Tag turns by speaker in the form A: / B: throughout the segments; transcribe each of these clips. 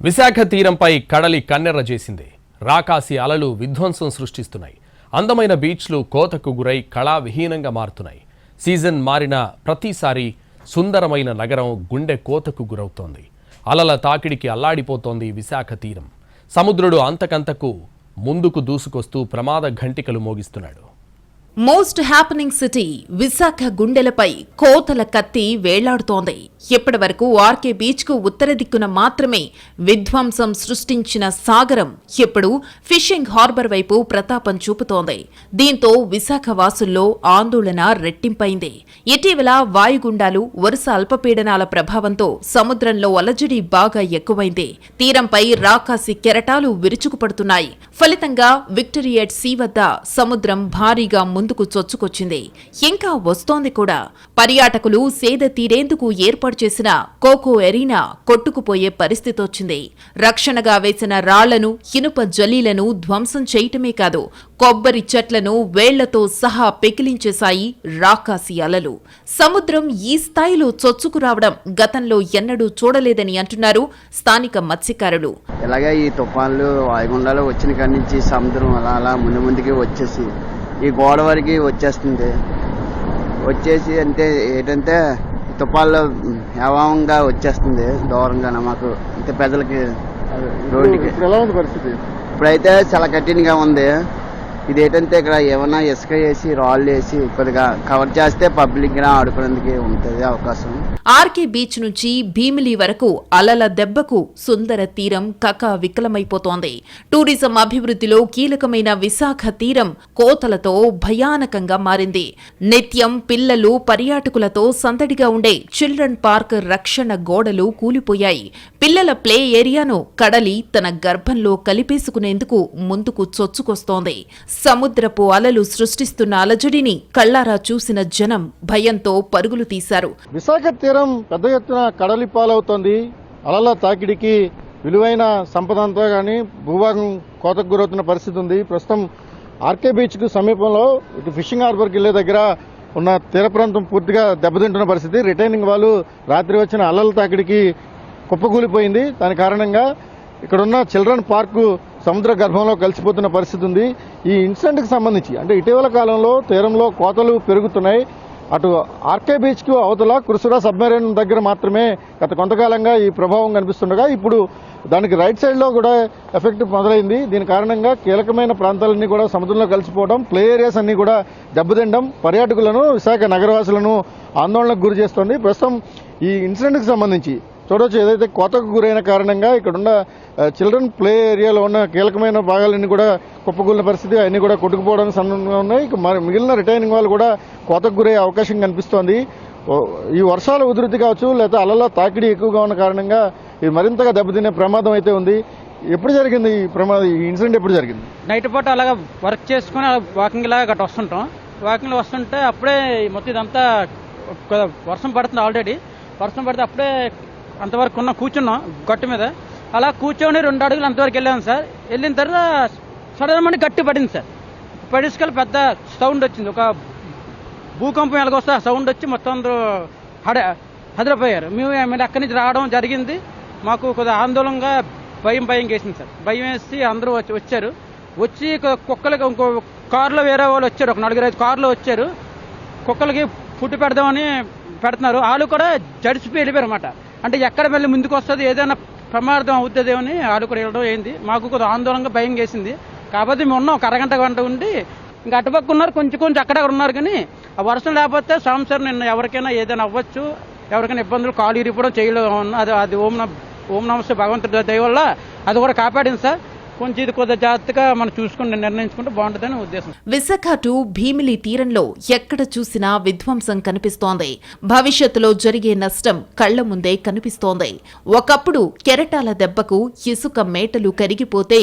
A: విశాఖ తీరంపై కడలి కన్నెర్ర చేసింది. రాకాసి అలలు విధ్వంసం సృష్టిస్తున్నాయి. అందమైన బీచ్లు కోతకు గురై కళావిహీనంగా మారుతున్నాయి. సీజన్ మారిన ప్రతిసారి సుందరమైన నగరం గుండె కోతకు గురవుతోంది. అలల తాకిడికి అల్లాడిపోతోంది విశాఖ తీరం. సముద్రుడు అంతకంతకు ముందుకు దూసుకొస్తూ ప్రమాద ఘంటికలు మోగిస్తున్నాడు.
B: మోస్ట్ హ్యాపెనింగ్ సిటీ విశాఖ గుండెలపై కోతల కత్తి వేలాడుతోంది. ఇప్పటి వరకు ఆర్కే బీచ్కు ఉత్తర దిక్కున మాత్రమే విధ్వంసం సృష్టించిన సాగరం ఇప్పుడు ఫిషింగ్ హార్బర్ వైపు ప్రతాపం చూపుతోంది. దీంతో విశాఖ వాసుల్లో ఆందోళన రెట్టింపైంది. ఇటీవల వాయుగుండాలు వరుస అల్పపీడనాల ప్రభావంతో సముద్రంలో అలజడి బాగా ఎక్కువైంది. తీరంపై రాకాసి కెరటాలు విరుచుకుపడుతున్నాయి. ఫలితంగా విక్టరియేట్ సీ వద్ద సముద్రం భారీగా ముందు ముందుకు చొచ్చుకొచ్చింది. ఇంకా వస్తోంది కూడా. పర్యాటకులు సేద తీరేందుకు ఏర్పాటు చేసిన కోకో ఎరీనా కొట్టుకుపోయే పరిస్థితి వచ్చింది రక్షణగా వేసిన రాళ్ళను ఇనుప జలీలను ధ్వంసం చేయటమే కాదు కొబ్బరి చెట్లను వేళ్ళతో సహా పెకిలించేశాయి రాకాసి అలలు. సముద్రం ఈ స్థాయిలో చొచ్చుకురావడం గతంలో ఎన్నడూ చూడలేదని అంటున్నారు స్థానిక మత్స్యకారులు.
C: ఇలాగే ఈ తుఫాన్లు వాయుగుండాలు వచ్చిన కాడి నుంచి సముద్రం అలా అలా ముందు ముందుకే వచ్చేసి ఈ గోదావరికి వచ్చేస్తుంది. వచ్చేసి అంటే ఏంటంటే తుఫాన్లో హవాంగా వచ్చేస్తుంది దూరంగా మాకు. అంటే ప్రజలకి రోడ్డుకి. ఇప్పుడైతే చాలా కఠినంగా ఉంది. ఇది ఏంటంటే ఇక్కడ ఏమైనా ఇసుక వేసి రాళ్ళు వేసి కొద్దిగా కవర్ చేస్తే పబ్లిక్ ఆడుకునేందుకు ఉంటుంది అవకాశం.
B: ఆర్కే బీచ్ నుంచి భీమిలి వరకు అలల దెబ్బకు సుందర తీరం కక వికలమైపోతోంది. టూరిజం అభివృద్ధిలో కీలకమైన విశాఖ తీరం కోతలతో భయానకంగా మారింది. నిత్యం పిల్లలు పర్యాటకులతో సందడిగా ఉండే చిల్డ్రన్ పార్క్ రక్షణ గోడలు కూలిపోయాయి. పిల్లల ప్లే ఏరియాను కడలి తన గర్భంలో కలిపేసుకునేందుకు ముందుకు చొచ్చుకొస్తోంది. సముద్రపు అలలు సృష్టిస్తున్న అలజడిని కళ్ళారా చూసిన జనం భయంతో పరుగులు తీశారు.
D: విశాఖ తీరం పెద్ద ఎత్తున కడలి పాలవుతోంది. అలల తాకిడికి విలువైన సంపద అంతా కానీ భూభాగం కోతకు గురవుతున్న పరిస్థితి ఉంది. ప్రస్తుతం ఆర్కే బీచ్కు సమీపంలో ఇటు ఫిషింగ్ హార్బర్కి వెళ్ళే దగ్గర ఉన్న తీర ప్రాంతం పూర్తిగా దెబ్బతింటున్న పరిస్థితి. రిటైనింగ్ వాళ్ళు రాత్రి వచ్చిన అలల తాకిడికి కుప్పకూలిపోయింది. దాని కారణంగా ఇక్కడున్న చిల్డ్రన్ పార్కు సముద్ర గర్భంలో కలిసిపోతున్న పరిస్థితి ఉంది. ఈ ఇన్సిడెంట్కి సంబంధించి అంటే ఇటీవల కాలంలో తీరంలో కోతలు పెరుగుతున్నాయి. అటు ఆర్కే బీచ్కి అవతల కురుసురా సబ్మెరైన్ దగ్గర మాత్రమే గత కొంతకాలంగా ఈ ప్రభావం కనిపిస్తుండగా ఇప్పుడు దానికి రైట్ సైడ్లో కూడా ఎఫెక్ట్ మొదలైంది. దీని కారణంగా కీలకమైన ప్రాంతాలన్నీ కూడా సముద్రంలో కలిసిపోవడం ప్లే ఏరియాస్ అన్నీ కూడా దెబ్బతిండడం పర్యాటకులను విశాఖ నగరవాసులను ఆందోళనకు గురి చేస్తోంది. ప్రస్తుతం ఈ ఇన్సిడెంట్కి సంబంధించి చూడవచ్చు ఏదైతే కోతకు గురైన కారణంగా ఇక్కడున్న చిల్డ్రన్ ప్లే ఏరియాలో ఉన్న కీలకమైన భాగాలన్నీ కూడా కుప్పకూలిన పరిస్థితి అవన్నీ కూడా కొట్టుకుపోవడానికి సందర్భంగా ఉన్నాయి. ఇక మిగిలిన రిటైనింగ్ వాళ్ళు కూడా కోతకు గురయ్యే అవకాశం కనిపిస్తోంది. ఈ వర్షాల ఉధృతి కావచ్చు లేదా అలల తాకిడి ఎక్కువగా ఉన్న కారణంగా ఇది మరింతగా దెబ్బతినే ప్రమాదం అయితే ఉంది. ఎప్పుడు జరిగింది ఈ ప్రమాదం? ఈ ఇన్సిడెంట్ ఎప్పుడు జరిగింది?
E: నైట్ పూట అలాగా వర్క్ చేసుకుని వాకింగ్ లాగా గట్ట వస్తుంటాం. వాకింగ్ వస్తుంటే అప్పుడే మొత్తం ఇదంతా వర్షం పడుతుంది ఆల్రెడీ. వర్షం పడితే అప్పుడే అంతవరకు ఉన్న కూర్చున్నాం గట్టు మీద. అలా కూర్చొని రెండు అడుగులు అంతవరకు వెళ్ళాం సార్. వెళ్ళిన తర్వాత సడన్ మని గట్టి పడింది సార్. పడిసుకెళ్ళి పెద్ద సౌండ్ వచ్చింది. ఒక భూకంపం ఎలాగొస్తే ఆ సౌండ్ వచ్చి మొత్తం అందరూ హడ హదిరిపోయారు. మేము మేము అక్కడి నుంచి రావడం జరిగింది. మాకు కొద్దిగా ఆందోళనగా భయం భయం వేసింది సార్. భయం వేసి అందరూ వచ్చి వచ్చారు. వచ్చి కుక్కలకి ఇంకో కారులో వేరే వాళ్ళు వచ్చారు. ఒక నలుగురు ఐదు కారులో వచ్చారు. కుక్కలకి ఫుడ్ పెడదామని పెడుతున్నారు. వాళ్ళు కూడా జడిచిపోయి వెళ్ళిపోయారు అనమాట అంటే ఎక్కడ వెళ్ళి ముందుకు వస్తుంది ఏదైనా ప్రమాదం అవుతుందేమని అని కూడా వెళ్ళడం అయింది మాకు కొద్దిగా ఆందోళనగా భయం వేసింది. కాకపోతే మేము ఉన్నాం ఒక అరగంట గంట ఉండి. ఇంకా అటుపక్క ఉన్నారు కొంచెం కొంచెం అక్కడ ఉన్నారు కానీ ఆ వర్షం లేకపోతే సంవత్సరం నిన్న ఎవరికైనా ఏదైనా అవ్వచ్చు ఎవరికైనా ఇబ్బందులు కాలు ఇరిపోవడం చేయలేదు అది అది ఓం నమ ఓం నమస్తే భగవంతుడి దయ వల్ల అది కూడా కాపాడింది సార్. కొంచెం ఇది కొద్దిగా జాగ్రత్తగా మనం చూసుకుని నిర్ణయించుకుంటే బాగుంటుందని ఉద్దేశం.
B: విశాఖ టు భీమిలి తీరంలో ఎక్కడ చూసినా విధ్వంసం కనిపిస్తోంది. భవిష్యత్తులో జరిగే నష్టం కళ్ళ ముందే కనిపిస్తోంది. ఒకప్పుడు కెరటాల దెబ్బకు ఇసుక మేటలు కరిగిపోతే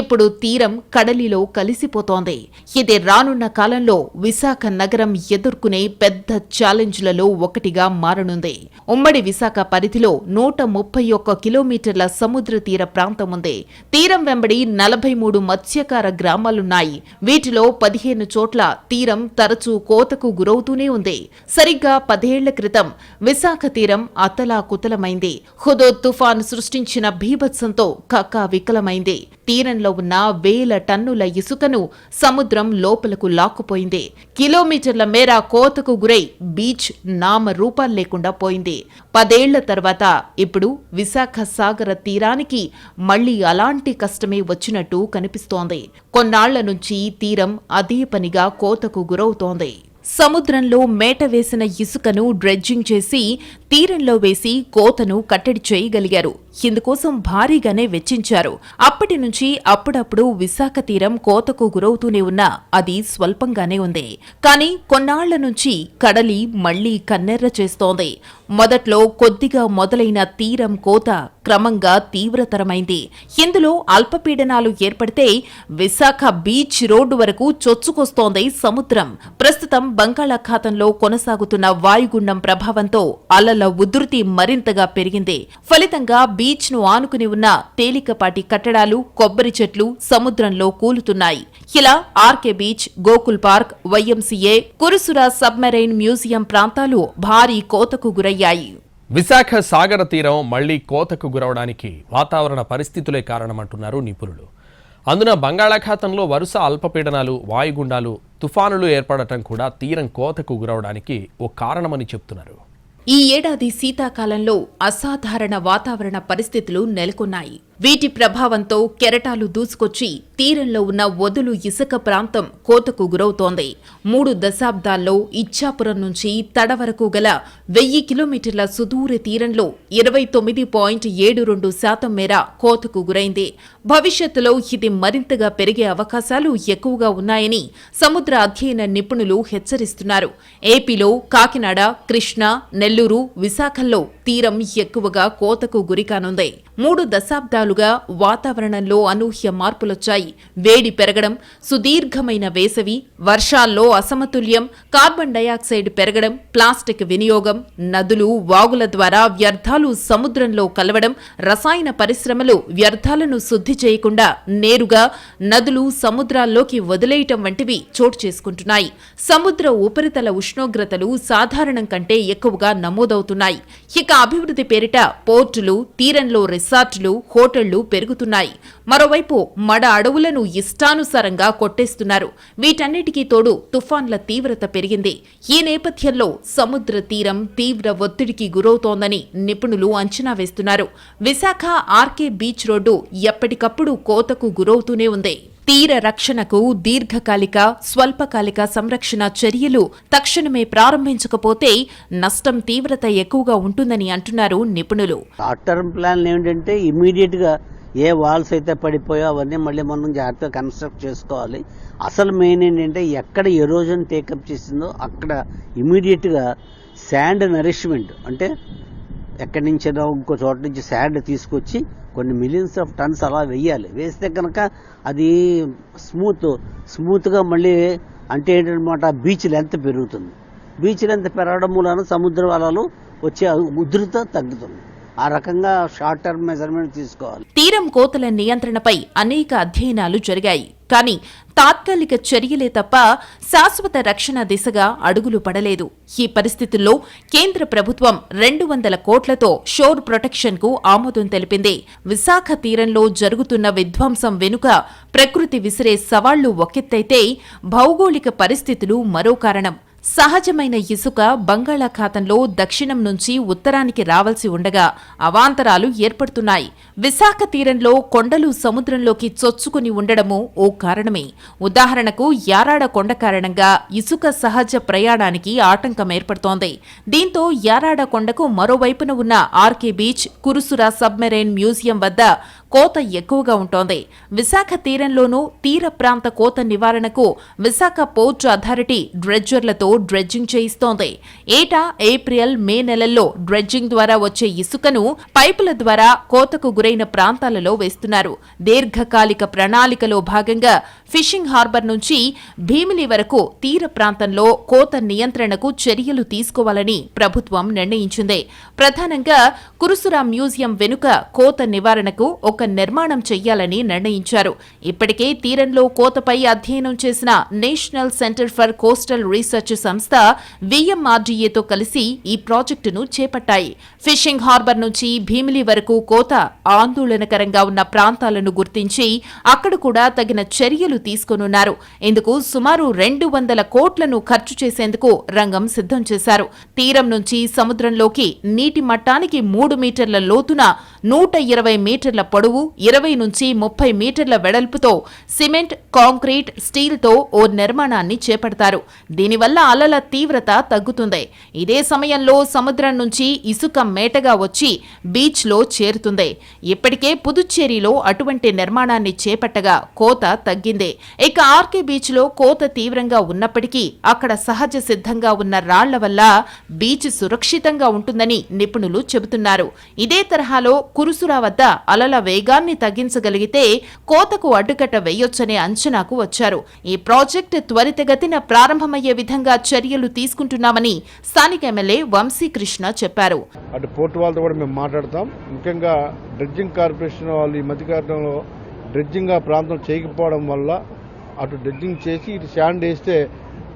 B: ఇప్పుడు తీరం కడలిలో కలిసిపోతోంది. ఇది రానున్న కాలంలో విశాఖ నగరం ఎదుర్కొనే పెద్ద ఛాలెంజ్లలో ఒకటిగా మారనుంది. ఉమ్మడి విశాఖ పరిధిలో నూట ముప్పై ఒక్క కిలోమీటర్ల సముద్ర తీర ప్రాంతం ఉంది. తీరం వెంబడి నలభై మూడు మత్స్యకార గ్రామాలున్నాయి. వీటిలో పదిహేను చోట్ల తీరం తరచూ కోతకు గురవుతూనే ఉంది. సరిగ్గా పదేళ్ళ క్రితం విశాఖ తీరం అతలా కుతలమైంది హుదో తుఫాన్ సృష్టించిన భీభత్సంతో కక్కా వికలమైంది. తీరంలో ఉన్న వేల టన్నుల ఇసుకను సముద్రం లోపలకు లాక్కుపోయింది. కిలోమీటర్ల మేర కోతకు గురై బీచ్ నామ రూపాలు లేకుండా పోయింది. పదేళ్ళ తర్వాత ఇప్పుడు విశాఖ సాగర తీరానికి మళ్ళీ అలాంటి కష్టమే వచ్చినట్టు కనిపిస్తోంది. కొన్నాళ్ళ నుంచి తీరం అదే పనిగా కోతకు గురవుతోంది. సముద్రంలో మేట వేసిన ఇసుకను డ్రెడ్జింగ్ చేసి తీరంలో వేసి కోతను కట్టడి చేయగలిగారు. ఇందుకోసం భారీగానే వెచ్చించారు. అప్పటి నుంచి అప్పుడప్పుడు విశాఖ తీరం కోతకు గురవుతూనే ఉన్నా అది స్వల్పంగానే ఉంది. కానీ కొన్నాళ్ళ నుంచి కడలి మళ్ళీ కన్నెర్ర చేస్తోంది. మొదట్లో కొద్దిగా మొదలైన తీరం కోత క్రమంగా తీవ్రతరమైంది. ఇందులో అల్పపీడనాలు ఏర్పడితే విశాఖ బీచ్ రోడ్డు వరకు చొచ్చుకొస్తోంది సముద్రం. ప్రస్తుతం బంగాళాఖాతంలో కొనసాగుతున్న వాయుగుండం ప్రభావంతో అలల ఉధృతి మరింతగా పెరిగింది. ఫలితంగా బీ ను ఆనుకుని ఉన్న తేలికపాటి కట్టడాలు కొబ్బరి చెట్లు సముద్రంలో కూలుతున్నాయి. ఇలా RK beach Gokul park YMCA Kursura submarine museum ప్రాంతాలు భారీ కోతకు గురయ్యాయి.
A: విశాఖ సాగర తీరం మళ్ళీ కోతకు గురవడానికి వాతావరణ పరిస్థితులే కారణమంటున్నారు నిపుణులు. అందున బంగాళాఖాతంలో వరుస అల్పపీడనాలు వాయుగుండాలు తుఫానులు ఏర్పడటం కూడా తీరం కోతకు గురవడానికి ఓ కారణమని చెప్తున్నారు.
B: ఈ ఏడాది శీతాకాలంలో అసాధారణ వాతావరణ పరిస్థితులు నెలకొన్నాయి. వీటి ప్రభావంతో కెరటాలు దూసుకొచ్చి తీరంలో ఉన్న వదులు ఇసుక ప్రాంతం కోతకు గురవుతోంది. మూడు దశాబ్దాల్లో ఇచ్చాపురం నుంచి తడ వరకు గల వెయ్యి కిలోమీటర్ల సుదూర తీరంలో ఇరవై తొమ్మిది పాయింట్ ఏడు రెండు శాతం మేర కోతకు గురైంది. భవిష్యత్తులో ఇది మరింతగా పెరిగే అవకాశాలు ఎక్కువగా ఉన్నాయని సముద్ర అధ్యయన నిపుణులు హెచ్చరిస్తున్నారు. ఏపీలో కాకినాడ కృష్ణా నెల్లూరు విశాఖల్లో తీరం ఎక్కువగా కోతకు గురికానుంది మూడు దశాబ్దాలుగా వాతావరణంలో అనూహ్య మార్పులొచ్చాయి. వేడి పెరగడం సుదీర్ఘమైన వేసవి వర్షాల్లో అసమతుల్యం కార్బన్ డయాక్సైడ్ పెరగడం ప్లాస్టిక్ వినియోగం నదులు వాగుల ద్వారా వ్యర్థాలు సముద్రంలో కలవడం రసాయన పరిశ్రమలు వ్యర్థాలను శుద్ధి చేయకుండా నేరుగా నదులు సముద్రాల్లోకి వదిలేయటం వంటివి చోటు చేసుకుంటున్నాయి. సముద్ర ఉపరితల ఉష్ణోగ్రతలు సాధారణం కంటే ఎక్కువగా నమోదవుతున్నాయి. ఇక అభివృద్ధి పేరిట పోర్టులు తీరంలో రిసార్టులు హోటళ్ళు పెరుగుతున్నాయి. మరోవైపు మడ అడవులను ఇష్టానుసారంగా కొట్టేస్తున్నారు. వీటన్నిటికీ తోడు తుఫాన్ల తీవ్రత పెరిగింది. ఈ నేపథ్యంలో సముద్ర తీరం తీవ్ర ఒత్తిడికి గురవుతోందని నిపుణులు అంచనా వేస్తున్నారు. విశాఖ ఆర్కే బీచ్ రోడ్డు ఎప్పటికప్పుడు కోతకు గురవుతూనే ఉంది. తీర రక్షణకు దీర్ఘకాలిక స్వల్పకాలిక సంరక్షణ చర్యలు తక్షణమే ప్రారంభించకపోతే నష్టం తీవ్రత ఎక్కువగా ఉంటుందని అంటున్నారు నిపుణులు.
F: షార్ట్ టర్మ్ ప్లాన్ ఏంటంటే ఇమీడియట్గా ఏ వాల్స్ అయితే పడిపోయో అవన్నీ మళ్ళీ మనం జాగ్రత్తగా కన్స్ట్రక్ట్ చేసుకోవాలి. అసలు మెయిన్ ఏంటంటే ఎక్కడ ఎరోజన్ టేకప్ చేసిందో అక్కడ ఇమీడియట్గా శాండ్ నరిష్మెంట్ అంటే ఎక్కడి నుంచైనా ఇంకో చోట నుంచి శాండ్ తీసుకొచ్చి కొన్ని మిలియన్స్ ఆఫ్ టన్స్ అలా వెయ్యాలి వేస్తే కనుక అది స్మూత్ స్మూత్గా మళ్ళీ అంటే ఏంటనమాట బీచ్ లెంత్ పెరుగుతుంది. బీచ్ లెంత్ పెరగడం మూలన సముద్ర అలలు వచ్చే ఉధృత తగ్గుతుంది. ఆ రకంగా షార్ట్ టర్మ్ మెజర్మెంట్ తీసుకోవాలి.
B: తీరం కోతల నియంత్రణపై అనేక అధ్యయనాలు జరిగాయి. కానీ తాత్కాలిక చర్యలే తప్ప శాశ్వత రక్షణ దిశగా అడుగులు పడలేదు. ఈ పరిస్థితుల్లో కేంద్ర ప్రభుత్వం రెండు వందల కోట్లతో షోర్ ప్రొటెక్షన్కు ఆమోదం తెలిపింది. విశాఖ తీరంలో జరుగుతున్న విధ్వంసం వెనుక ప్రకృతి విసిరే సవాళ్ళు ఒకెత్తైతే భౌగోళిక పరిస్థితులు మరో కారణం. సహజమైన ఇసుక బంగాళాఖాతంలో దక్షిణం నుంచి ఉత్తరానికి రావాల్సి ఉండగా అవాంతరాలు ఏర్పడుతున్నాయి. విశాఖ తీరంలో కొండలు సముద్రంలోకి చొచ్చుకుని ఉండడము ఓ కారణమే. ఉదాహరణకు యారాడ కొండ కారణంగా ఇసుక సహజ ప్రయాణానికి ఆటంకం ఏర్పడుతోంది. దీంతో యారాడ కొండకు మరోవైపున ఉన్న RK beach Kurusura submarine museum వద్ద కోత ఎక్కువగా ఉంటోంది. విశాఖ తీరంలోనూ తీర ప్రాంత కోత నివారణకు విశాఖ పోర్ట్ అథారిటీ డ్రెడ్జర్లతో డ్రెడ్జింగ్ చేయిస్తోంది. ఏటా ఏప్రిల్ మే నెలల్లో డ్రెడ్జింగ్ ద్వారా వచ్చే ఇసుకను పైపుల ద్వారా కోతకు గురైన ప్రాంతాలలో వేస్తున్నారు. దీర్ఘకాలిక ప్రణాళికలో భాగంగా ఫిషింగ్ హార్బర్ నుంచి భీమిలి వరకు తీర ప్రాంతంలో కోత నియంత్రణకు చర్యలు తీసుకోవాలని ప్రభుత్వం నిర్ణయించింది. ప్రధానంగా కురుసురా మ్యూజియం వెనుక కోత నివారణకు ఒక ఒక నిర్మాణం చెయ్యాలని నిర్ణయించారు. ఇప్పటికే తీరంలో కోతపై అధ్యయనం చేసిన national centre for coastal research సంస్థ విఎంఆర్డీఏతో కలిసి ఈ ప్రాజెక్టును చేపట్టాయి. ఫిషింగ్ హార్బర్ నుంచి భీమిలి వరకు కోత ఆందోళనకరంగా ఉన్న ప్రాంతాలను గుర్తించి అక్కడ కూడా తగిన చర్యలు తీసుకోనున్నారు. ఇందుకు సుమారు రెండు వందల కోట్లను ఖర్చు చేసేందుకు రంగం సిద్ధం చేశారు. తీరం నుంచి సముద్రంలోకి నీటి మట్టానికి మూడు మీటర్ల లోతున నూట ఇరవై మీటర్ల పొడవు ఇరవై నుంచి ముప్పై మీటర్ల వెడల్పుతో సిమెంట్ కాంక్రీట్ స్టీల్తో ఓ నిర్మాణాన్ని చేపడతారు. దీనివల్ల అలల తీవ్రత తగ్గుతుంది. ఇదే సమయంలో సముద్రం నుంచి ఇసుక మేటగా వచ్చి బీచ్లో చేరుతుంది. ఇప్పటికే పుదుచ్చేరిలో అటువంటి నిర్మాణాన్ని చేపట్టగా కోత తగ్గింది. ఇక ఆర్కే బీచ్లో కోత తీవ్రంగా ఉన్నప్పటికీ అక్కడ సహజ సిద్ధంగా ఉన్న రాళ్ళ వల్ల బీచ్ సురక్షితంగా ఉంటుందని నిపుణులు చెబుతున్నారు. ఇదే తరహాలో కురుసురా వద్ద అలల వేగాన్ని తగ్గించగలిగితే కోతకు అడ్డుకట్ట వేయొచ్చనే అంచనాకు వచ్చారు. ఈ ప్రాజెక్ట్ త్వరితగతిన ప్రారంభమయ్యే విధంగా చర్యలు తీసుకుంటున్నామని స్థానిక ఎమ్మెల్యే వంశీకృష్ణ చెప్పారు.
D: అటు పోర్టు వాళ్ళతో కూడా మేము మాట్లాడతాం. ముఖ్యంగా డ్రెడ్జింగ్ కార్పొరేషన్ వాళ్ళు ఈ మధ్యకాలంలో డ్రెడ్జింగ్ ఆ ప్రాంతం చేయకపోవడం వల్ల అటు డ్రెడ్జింగ్ చేసి ఇటు శాండ్ వేస్తే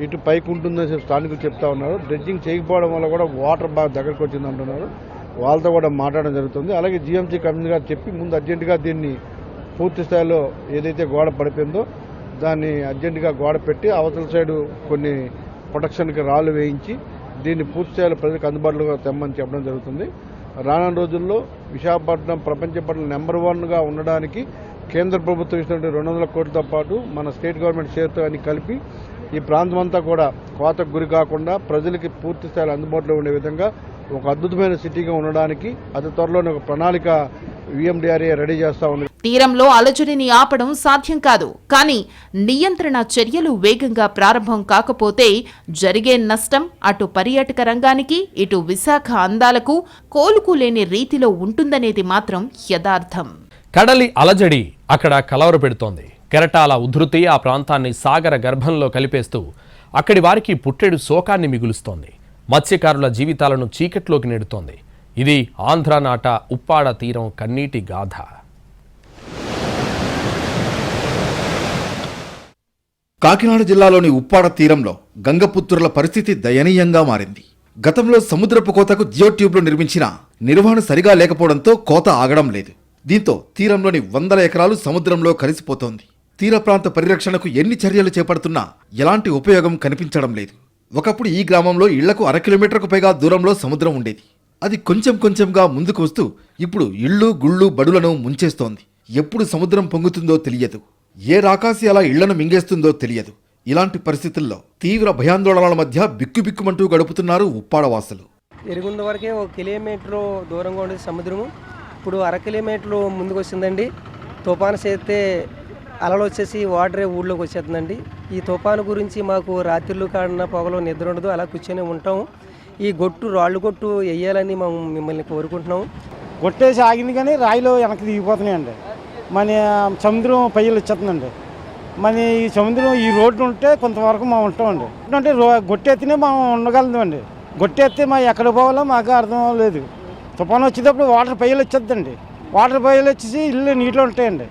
D: ఇటు పైకి ఉంటుందని చెప్పి స్థానికులు చెప్తా ఉన్నారు. డ్రెడ్జింగ్ చేయకపోవడం వల్ల కూడా వాటర్ బాగా దగ్గరకు వచ్చింది అంటున్నారు వాళ్ళతో కూడా మాట్లాడడం జరుగుతుంది. అలాగే జిఎంసీ కమిషనర్ గారు చెప్పి ముందు అర్జెంటుగా దీన్ని పూర్తి స్థాయిలో ఏదైతే గోడ పడిపోయిందో దాన్ని అర్జెంటుగా గోడ పెట్టి అవతల సైడు కొన్ని ప్రొటెక్షన్కి రాళ్ళు వేయించి దీన్ని పూర్తి స్థాయిలో ప్రజలకు అందుబాటులో తెమ్మని చెప్పడం జరుగుతుంది. రానున్న రోజుల్లో విశాఖపట్నం ప్రపంచ పట్ల నెంబర్ వన్గా ఉండడానికి కేంద్ర ప్రభుత్వం ఇచ్చినటువంటి రెండు వందల కోట్లతో పాటు మన స్టేట్ గవర్నమెంట్ షేర్తో అని కలిపి ఈ ప్రాంతం అంతా కూడా కోతకు గురి కాకుండా ప్రజలకి పూర్తి స్థాయిలో అందుబాటులో ఉండే విధంగా ఒక అద్భుతమైన సిటీగా ఉండడానికి అతి త్వరలోనే ఒక ప్రణాళిక విఎండిఆర్ఏ రెడీ చేస్తా ఉంది.
B: తీరంలో అలజడిని ఆపడం సాధ్యం కాదు. కానీ నియంత్రణ చర్యలు వేగంగా ప్రారంభం కాకపోతే జరిగే నష్టం అటు పర్యాటక రంగానికి ఇటు విశాఖ అందాలకు కోలుకోలేని రీతిలో ఉంటుందనేది మాత్రం యథార్థం.
A: కడలి అలజడి అక్కడ కలవర పెడుతోంది. కెరటాల ఉధృతి ఆ ప్రాంతాన్ని సాగర గర్భంలో కలిపేస్తూ అక్కడి వారికి పుట్టెడు శోకాన్ని మిగులుస్తోంది. మత్స్యకారుల జీవితాలను చీకట్లోకి నెడుతోంది. ఇది ఆంధ్రనాట ఉప్పాడ తీరం కన్నీటి గాథ.
G: కాకినాడ జిల్లాలోని ఉప్పాడ తీరంలో గంగపుత్రుల పరిస్థితి దయనీయంగా మారింది. గతంలో సముద్రపు కోతకు జియో ట్యూబ్లు నిర్మించిన నిర్వహణ సరిగా లేకపోవడంతో కోత ఆగడం లేదు. దీంతో తీరంలోని వందల ఎకరాలు సముద్రంలో కలిసిపోతోంది. తీర ప్రాంత పరిరక్షణకు ఎన్ని చర్యలు చేపడుతున్నా ఎలాంటి ఉపయోగం కనిపించడం లేదు. ఒకప్పుడు ఈ గ్రామంలో ఇళ్ళకు అర కిలోమీటర్కు పైగా దూరంలో సముద్రం ఉండేది. అది కొంచెం కొంచెంగా ముందుకు వస్తూ ఇప్పుడు ఇళ్ళు గుళ్ళు బడులను ముంచేస్తోంది. ఎప్పుడు సముద్రం పొంగుతుందో తెలియదు. ఏ రాకాసి అలా ఇళ్ళను మింగేస్తుందో తెలియదు. ఇలాంటి పరిస్థితుల్లో తీవ్ర భయాందోళనల మధ్య బిక్కుబిక్కుమంటూ గడుపుతున్నారు ఉప్పాడవాసులు.
H: ఎరుగుంద వరకే ఒక కిలోమీటర్ దూరంగా ఉండేది సముద్రము. ఇప్పుడు అర కిలోమీటర్లు ముందుకు వచ్చిందండి తుఫాను చేస్తే అలలు వచ్చేసి వాటరే ఊళ్ళోకి వచ్చేస్తుందండి. ఈ తుఫాను గురించి మాకు రాత్రిళ్ళు కాడిన పొగలో నిద్ర ఉండదు అలా కూర్చొని ఉంటాం. ఈ గొట్టు రాళ్ళు గొట్టు వేయాలని మేము మిమ్మల్ని కోరుకుంటున్నాం.
I: గొట్టేసి ఆగింది కానీ రాయిలో వెనక్కి దిగిపోతున్నాయండి. మన సముద్రం పయ్యలు వచ్చేస్తుందండి. మన ఈ సముద్రం ఈ రోడ్డు ఉంటే కొంతవరకు మేము ఉంటామండి. అంటే రో గొట్టెత్తినే మేము ఉండగలదండి గొట్టెత్తే మా ఎక్కడ పోవాలో మాకు అర్థం లేదు తుఫాను వచ్చేటప్పుడు వాటర్ పయ్యలు వచ్చేద్దండి వాటర్ పయ్యలు వచ్చేసి ఇల్లు నీటిలో ఉంటాయండి.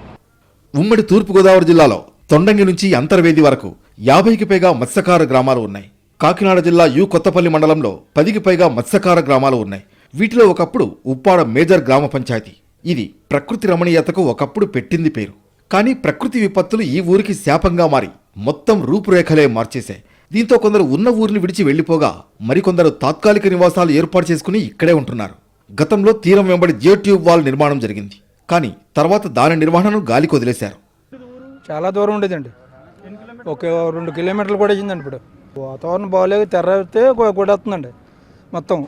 G: ఉమ్మడి తూర్పుగోదావరి జిల్లాలో తొండంగి నుంచి అంతర్వేది వరకు యాభైకి పైగా మత్స్యకార గ్రామాలు ఉన్నాయి. కాకినాడ జిల్లా యు కొత్తపల్లి మండలంలో పదికి పైగా మత్స్యకార గ్రామాలు ఉన్నాయి. వీటిలో ఒకప్పుడు ఉప్పాడ మేజర్ గ్రామ పంచాయతీ. ఇది ప్రకృతి రమణీయతకు ఒకప్పుడు పెట్టింది పేరు. కానీ ప్రకృతి విపత్తులు ఈ ఊరికి శాపంగా మారి మొత్తం రూపురేఖలే మార్చేశాయి. దీంతో కొందరు ఉన్న ఊరిని విడిచి వెళ్ళిపోగా మరికొందరు తాత్కాలిక నివాసాలు ఏర్పాటు చేసుకుని ఇక్కడే ఉంటున్నారు. గతంలో తీరం వెంబడి జియో ట్యూబ్ వాల్ నిర్మాణం జరిగింది. కానీ తర్వాత దాని నిర్వహణను గాలికి వదిలేశారు
J: చాలా దూరం ఉండేదండి. ఒక రెండు కిలోమీటర్లు కూడా అయిందండి ఇప్పుడు. వాతావరణం బాగాలేదు తెర్రైతే వస్తుందండి మొత్తం.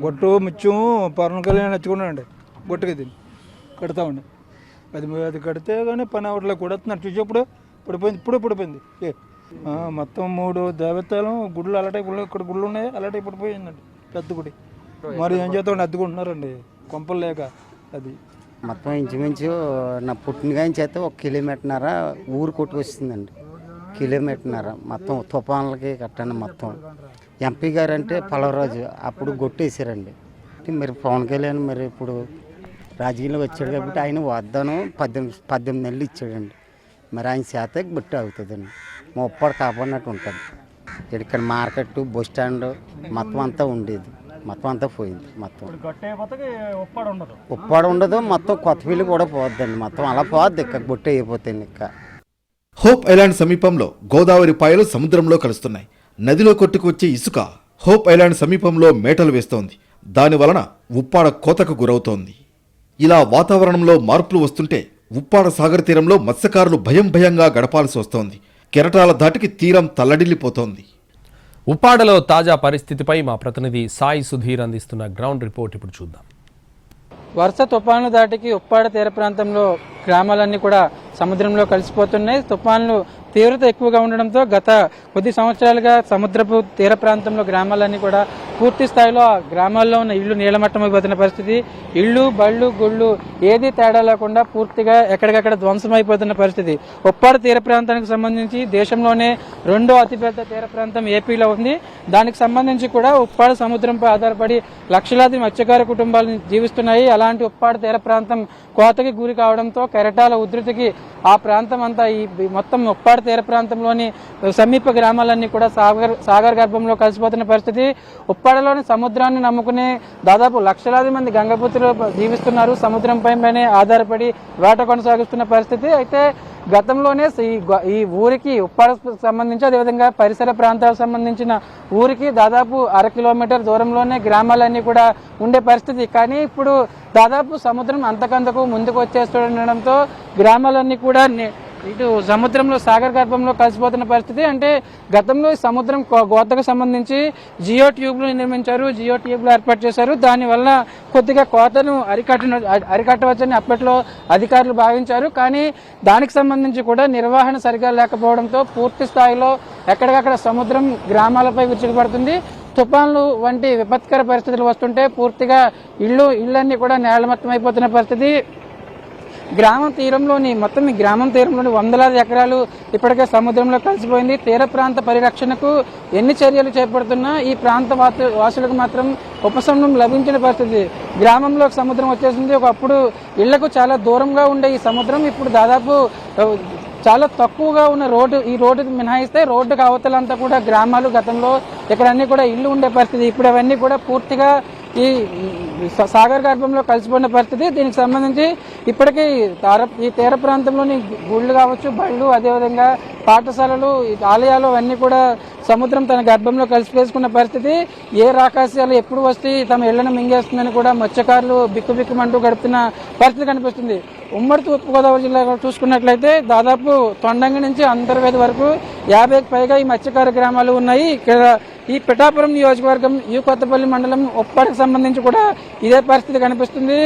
J: గొట్టు ముత్యం పవన్ కళ్యాణ్ నచ్చుకున్నాడండి గొట్టుకి ఇది. కడతామండి. అది అది కడితే కానీ పని అవ్వట్లేదు కొడుతున్నాడు చూసేప్పుడు పడిపోయింది ఇప్పుడు పడిపోయింది. ఏ, మొత్తం మూడు దేవతలం గుళ్ళు అలాంటి గుళ్ళు ఇక్కడ గుళ్ళు ఉన్నాయి అలటై పడిపోయిందండి. పెద్ద గుడి. మరి ఏం చేస్తామండి అద్దుకుంటున్నారండి. కొంపలు లేక. అది.
K: మొత్తం ఇంచుమించు నా పుట్టినగా చేస్తే ఒక కిలోమీటర్నర ఊరు కొట్టుకొస్తుందండి కిలోమీటర్నర మొత్తం తుఫాన్లకి కట్టండి మొత్తం. ఎంపీ గారు అంటే పలవరాజు. అప్పుడు గొట్టేసారండి మరి పవన్ కళ్యాణ్ మరి ఇప్పుడు రాజకీయంలో వచ్చాడు కాబట్టి ఆయన వద్దను పద్దెనిమిది పద్దెనిమిది నెలలు ఇచ్చాడండి. మరి ఆయన చేత బట్టి అవుతుందండి ముప్పడు కాపాడినట్టు ఉంటుంది. ఇక్కడ మార్కెట్ బస్ స్టాండ్ మొత్తం అంతా ఉండేది. మొత్తం అంతా పోయింది మొత్తం. ఉప్పాడు ఉండదు. మొత్తం కొత్త పిల్లి కూడా పోద్దండి మొత్తం అలా పోద్ది ఇక్కడ బొట్టు అయిపోతుంది ఇంకా.
G: హోప్ ఐలాండ్ సమీపంలో గోదావరి పాయలు సముద్రంలో కలుస్తున్నాయి. నదిలో కొట్టుకొచ్చే ఇసుక హోప్ ఐలాండ్ సమీపంలో మేటలు వేస్తోంది. దాని వలన ఉప్పాడ కోతకు గురవుతోంది. ఇలా వాతావరణంలో మార్పులు వస్తుంటే ఉప్పాడ సాగర్ తీరంలో మత్స్యకారులు భయం భయంగా గడపాల్సి వస్తోంది. కెరటాల ధాటికి తీరం తల్లడిల్లిపోతోంది.
A: ఉప్పాడలో తాజా పరిస్థితిపై మా ప్రతినిధి సాయి సుధీర్ అందిస్తున్న గ్రౌండ్ రిపోర్ట్ ఇప్పుడు చూద్దాం.
L: వరుస తుఫాను దాటికి ఉప్పాడ తీర ప్రాంతంలో గ్రామాలన్నీ కూడా సముద్రంలో కలిసిపోతున్నాయి. తుఫాన్లు తీవ్రత ఎక్కువగా ఉండడంతో గత కొద్ది సంవత్సరాలుగా సముద్రపు తీర ప్రాంతంలో గ్రామాలన్నీ కూడా పూర్తి స్థాయిలో ఆ గ్రామాల్లో ఉన్న ఇళ్ళు నీలమట్టమైపోతున్న పరిస్థితి. ఇళ్ళు బళ్ళు గుళ్ళు ఏది తేడా లేకుండా పూర్తిగా ఎక్కడికక్కడ ధ్వంసమైపోతున్న పరిస్థితి. ఉప్పాడ తీర ప్రాంతానికి సంబంధించి దేశంలోనే రెండో అతిపెద్ద తీర ప్రాంతం ఏపీలో ఉంది. దానికి సంబంధించి కూడా ఉప్పాడ సముద్రంపై ఆధారపడి లక్షలాది మత్స్యకార కుటుంబాలు జీవిస్తున్నాయి. అలాంటి ఉప్పాడ తీర ప్రాంతం కోతకి గురి కావడంతో కెరటాల ఉధృతికి ఆ ప్రాంతం అంతా ఈ మొత్తం ఉప్పాడ తీర ప్రాంతంలోని సమీప గ్రామాలన్నీ కూడా సాగర్ సాగర్ గర్భంలో కలిసిపోతున్న పరిస్థితి. ఉప్పాడలోని సముద్రాన్ని నమ్ముకునే దాదాపు లక్షలాది మంది గంగపుత్రులు జీవిస్తున్నారు. సముద్రంపై ఆధారపడి వేట కొనసాగిస్తున్న పరిస్థితి. అయితే గతంలోనే ఈ ఈ ఊరికి ఉప్పాడ సంబంధించి అదేవిధంగా పరిసర ప్రాంతాలకు సంబంధించిన ఊరికి దాదాపు అర కిలోమీటర్ దూరంలోనే గ్రామాలన్నీ కూడా ఉండే పరిస్థితి. కానీ ఇప్పుడు దాదాపు సముద్రం అంతకంతకు ముందుకు వచ్చేస్తుండడంతో గ్రామాలన్నీ కూడా ఇటు సముద్రంలో సాగర్ గర్భంలో కలిసిపోతున్న పరిస్థితి అంటే గతంలో సముద్రం కో- కోతకు సంబంధించి జియో ట్యూబ్లు నిర్మించారు జియో ట్యూబ్లు ఏర్పాటు చేశారు. దానివల్ల కొద్దిగా కోతను అరికట్టిన అరికట్టవచ్చని అప్పట్లో అధికారులు భావించారు. కానీ దానికి సంబంధించి కూడా నిర్వహణ సరిగా లేకపోవడంతో పూర్తి స్థాయిలో ఎక్కడికక్కడ సముద్రం గ్రామాలపై విరుచుకుపడుతుంది. తుఫాన్లు వంటి విపత్కర పరిస్థితులు వస్తుంటే పూర్తిగా ఇళ్ళు ఇళ్ళన్నీ కూడా నేలమట్టం అయిపోతున్న పరిస్థితి. గ్రామం తీరంలోని మొత్తం ఈ గ్రామం తీరంలోని వందలాది ఎకరాలు ఇప్పటికే సముద్రంలో కలిసిపోయింది. తీర ప్రాంత పరిరక్షణకు ఎన్ని చర్యలు చేపడుతున్నా ఈ ప్రాంత వాసులకు మాత్రం ఉపశమనం లభించిన పరిస్థితి. గ్రామంలో సముద్రం వచ్చేసింది. ఒకప్పుడు ఇళ్ళకు చాలా దూరంగా ఉండే ఈ సముద్రం ఇప్పుడు దాదాపు చాలా తక్కువగా ఉన్న రోడ్డు ఈ రోడ్డు మినహాయిస్తే రోడ్డుకు అవతలంతా కూడా గ్రామాలు గతంలో ఇక్కడ అన్ని కూడా ఇల్లు ఉండే పరిస్థితి. ఇప్పుడు అవన్నీ కూడా పూర్తిగా ఈ సాగర్ గర్భంలో కలిసిపోయిన పరిస్థితి దీనికి సంబంధించి ఇప్పటికీ తార ఈ తీర ప్రాంతంలోని గుళ్ళు కావచ్చు బళ్ళు అదేవిధంగా పాఠశాలలు ఆలయాలు అన్నీ కూడా సముద్రం తన గర్భంలో కలిసిపేసుకున్న పరిస్థితి. ఏ రాకాశాలు ఎప్పుడు వస్తే తమ ఇళ్ళను మింగేస్తుందని కూడా మత్స్యకారులు బిక్కుబిక్కుమంటూ గడుపుతున్న పరిస్థితి కనిపిస్తుంది. ఉమ్మడి తూర్పుగోదావరి జిల్లాలో చూసుకున్నట్లయితే దాదాపు తొండంగి నుంచి అంతర్వేది వరకు యాభైకి పైగా ఈ మత్స్యకార గ్రామాలు ఉన్నాయి. ఇక్కడ ఈ పిఠాపురం నియోజకవర్గం ఈ కొత్తపల్లి మండలం ఉప్పాడికి సంబంధించి కూడా ఇదే పరిస్థితి కనిపిస్తుంది.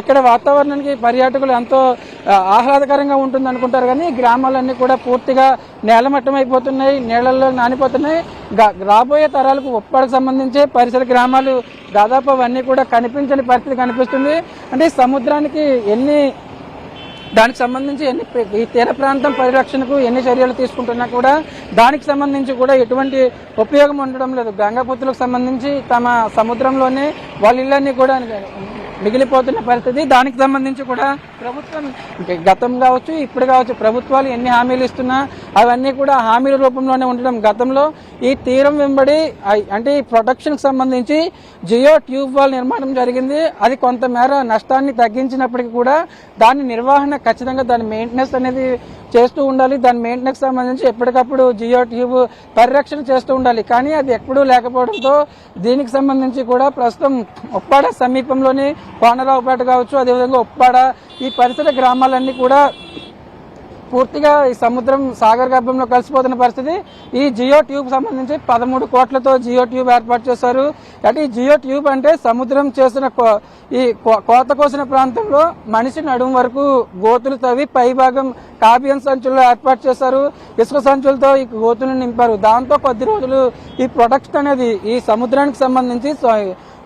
L: ఇక్కడ వాతావరణానికి పర్యాటకులు ఎంతో ఆహ్లాదకరంగా ఉంటుంది అనుకుంటారు కానీ గ్రామాలన్నీ కూడా పూర్తిగా నేలమట్టం అయిపోతున్నాయి నీళ్ళల్లో నానిపోతున్నాయి. రాబోయే తరాలకు ఉప్పాడికి సంబంధించి పరిసర గ్రామాలు దాదాపు అవన్నీ కూడా కనిపించని పరిస్థితి కనిపిస్తుంది. అంటే సముద్రానికి ఎన్ని దానికి సంబంధించి ఎన్ని ఈ తీర ప్రాంతం పరిరక్షణకు ఎన్ని చర్యలు తీసుకుంటున్నా కూడా దానికి సంబంధించి కూడా ఎటువంటి ఉపయోగం ఉండడం లేదు. గంగాపుత్రులకు సంబంధించి తమ సముద్రంలోనే వాళ్ళ ఇళ్ళన్నీ కూడా మిగిలిపోతున్న పరిస్థితి. దానికి సంబంధించి కూడా ప్రభుత్వం గతం కావచ్చు ఇప్పుడు కావచ్చు ప్రభుత్వాలు ఎన్ని హామీలు ఇస్తున్నా అవన్నీ కూడా హామీల రూపంలోనే ఉండడం. గతంలో ఈ తీరం వెంబడి అంటే ఈ ప్రొటెక్షన్కి సంబంధించి జియో ట్యూబ్ వాల్ నిర్మాణం జరిగింది. అది కొంతమేర నష్టాన్ని తగ్గించినప్పటికీ కూడా దాని నిర్వహణ ఖచ్చితంగా దాని మెయింటెనెన్స్ అనేది చేస్తూ ఉండాలి. దాని మెయింటెనెన్స్ సంబంధించి ఎప్పటికప్పుడు జియో ట్యూబ్ పరిరక్షణ చేస్తూ ఉండాలి. కానీ అది ఎప్పుడూ లేకపోవడంతో దీనికి సంబంధించి కూడా ప్రస్తుతం ఉప్పాడ సమీపంలోని కోనరావుపేట కావచ్చు అదేవిధంగా ఉప్పాడ ఈ పరిసర గ్రామాలన్నీ కూడా పూర్తిగా ఈ సముద్రం సాగర్ గర్భంలో కలిసిపోతున్న పరిస్థితి. ఈ జియో ట్యూబ్ సంబంధించి పదమూడు కోట్లతో జియో ట్యూబ్ ఏర్పాటు చేశారు. అంటే ఈ జియో ట్యూబ్ అంటే సముద్రం చేసిన కో- ఈ కో- కోత కోసిన ప్రాంతంలో మనిషి నడుము వరకు గోతులు తవ్వి పై భాగం కాపియన్ సంచుల్లో ఏర్పాటు చేశారు. ఇసుక సంచులతో ఈ గోతులు నింపారు. దాంతో కొద్ది రోజులు ఈ ప్రొడక్షన్ అనేది ఈ సముద్రానికి సంబంధించి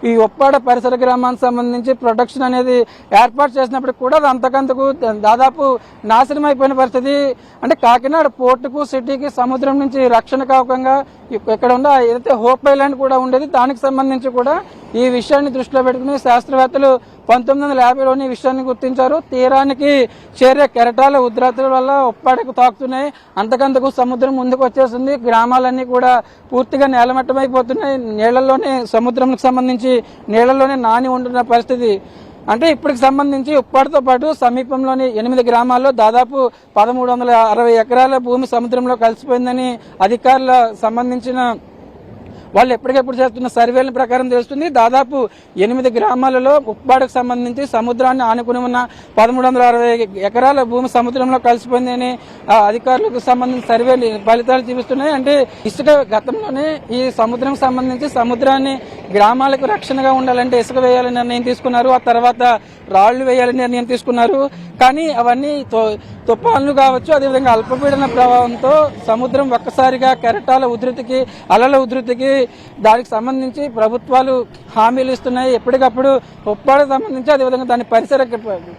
L: ఈ ఒప్పాడ పరిసర గ్రామానికి సంబంధించి ప్రొటెక్షన్ అనేది ఏర్పాటు చేసినప్పటికి కూడా అది అంతకంతకు దాదాపు నాశనం అయిపోయిన పరిస్థితి. అంటే కాకినాడ పోర్టుకు సిటీకి సముద్రం నుంచి రక్షణ కావకంగా ఎక్కడ ఇక్కడ ఉన్న ఏదైతే హోప్ ఐలాండ్ కూడా ఉండేది దానికి సంబంధించి కూడా ఈ విషయాన్ని దృష్టిలో పెట్టుకుని శాస్త్రవేత్తలు పంతొమ్మిది వందల యాభైలోని ఈ విషయాన్ని గుర్తించారు. తీరానికి చేరే కెరటాల ఉద్రతుల వల్ల ఉప్పాడకు తాకుతున్నాయి. అంతకంతకు సముద్రం ముందుకు వచ్చేస్తుంది. గ్రామాలన్నీ కూడా పూర్తిగా నేలమట్టమైపోతున్నాయి. నీళ్ళలోనే సముద్రంకి సంబంధించి నీళ్ళలోనే నాని ఉంటున్న పరిస్థితి. అంటే ఇప్పటికి సంబంధించి ఉప్పాడితో పాటు సమీపంలోని ఎనిమిది గ్రామాల్లో దాదాపు పదమూడు వందల అరవై ఎకరాల భూమి సముద్రంలో కలిసిపోయిందని అధికారుల సంబంధించిన వాళ్ళు ఎప్పటికెప్పుడు చేస్తున్న సర్వేల ప్రకారం తెలుస్తుంది. దాదాపు ఎనిమిది గ్రామాలలో ఉప్పాడకు సంబంధించి సముద్రాన్ని ఆనుకుని ఉన్న పదమూడు వందల అరవై ఎకరాల భూమి సముద్రంలో కలిసిపోయిందని అధికారులకు సంబంధించిన సర్వే ఫలితాలు చూపిస్తున్నాయి. అంటే ఇసుక గతంలోనే ఈ సముద్రం సంబంధించి సముద్రాన్ని గ్రామాలకు రక్షణగా ఉండాలంటే ఇసుక వేయాలని నిర్ణయం తీసుకున్నారు. ఆ తర్వాత రాళ్ళు వేయాలని నిర్ణయం తీసుకున్నారు. కానీ అవన్నీ తో- తుఫాన్లు కావచ్చు అదేవిధంగా అల్పపీడన ప్రభావంతో సముద్రం ఒక్కసారిగా కెరటాల ఉధృతికి అలల ఉధృతికి దానికి సంబంధించి ప్రభుత్వాలు హామీలు ఇస్తున్నాయి. ఎప్పటికప్పుడు ఉప్పాడకు సంబంధించి అదేవిధంగా దాని పరిసర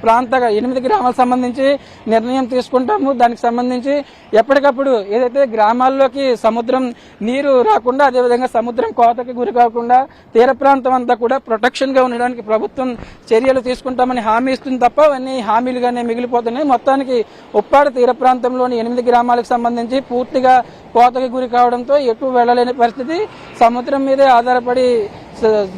L: ప్రాంత ఎనిమిది గ్రామాలకు సంబంధించి నిర్ణయం తీసుకుంటాము. దానికి సంబంధించి ఎప్పటికప్పుడు ఏదైతే గ్రామాల్లోకి సముద్రం నీరు రాకుండా అదేవిధంగా సముద్రం కోతకి గురి కాకుండా తీర ప్రాంతం అంతా కూడా ప్రొటెక్షన్గా ఉండడానికి ప్రభుత్వం చర్యలు తీసుకుంటామని హామీ ఇస్తుంది తప్ప అవన్నీ హామీలుగానే మిగిలిపోతున్నాయి. మొత్తానికి ఉప్పాడ తీర ప్రాంతంలోని ఎనిమిది గ్రామాలకు సంబంధించి పూర్తిగా కోతకి గురి కావడంతో ఎటు వెళ్ళలేని పరిస్థితి. సముద్రం మీదే ఆధారపడి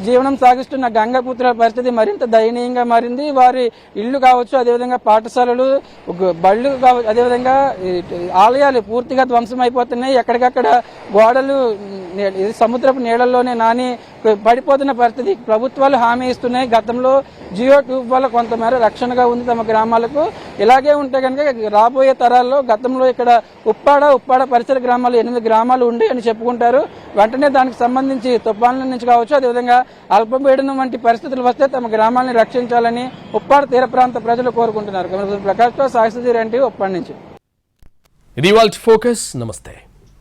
L: జీవనం సాగిస్తున్న గంగపుత్ర పరిస్థితి మరింత దయనీయంగా మారింది. వారి ఇల్లు కావచ్చు అదేవిధంగా పాఠశాలలు బళ్ళు కావచ్చు అదేవిధంగా ఆలయాలు పూర్తిగా ధ్వంసం అయిపోతున్నాయి ఎక్కడికక్కడ గోడలు సముద్రపు నీళ్ళల్లోనే నాని పడిపోతున్న పరిస్థితి. ప్రభుత్వాలు హామీ ఇస్తున్నాయి. గతంలో జియో ట్యూబ్ వల్ల కొంతమేర రక్షణగా ఉంది తమ గ్రామాలకు. ఇలాగే ఉంటే కనుక రాబోయే తరాల్లో గతంలో ఇక్కడ ఉప్పాడ ఉప్పాడ పరిసర గ్రామాలు ఎనిమిది గ్రామాలు ఉండి అని చెప్పుకుంటారు. వెంటనే దానికి సంబంధించి తుఫాన్ల నుంచి కావచ్చు అదేవిధంగా అల్పపీడనం వంటి పరిస్థితులు వస్తే తమ గ్రామాలను రక్షించాలని ఉప్పాడ తీర ప్రాంత ప్రజలు కోరుకుంటున్నారు. ప్రకాష్ సాయిసుధీర్ రెడ్డి ఉప్పాడ నుంచి.
A: ఇది ఫోకస్ నమస్తే.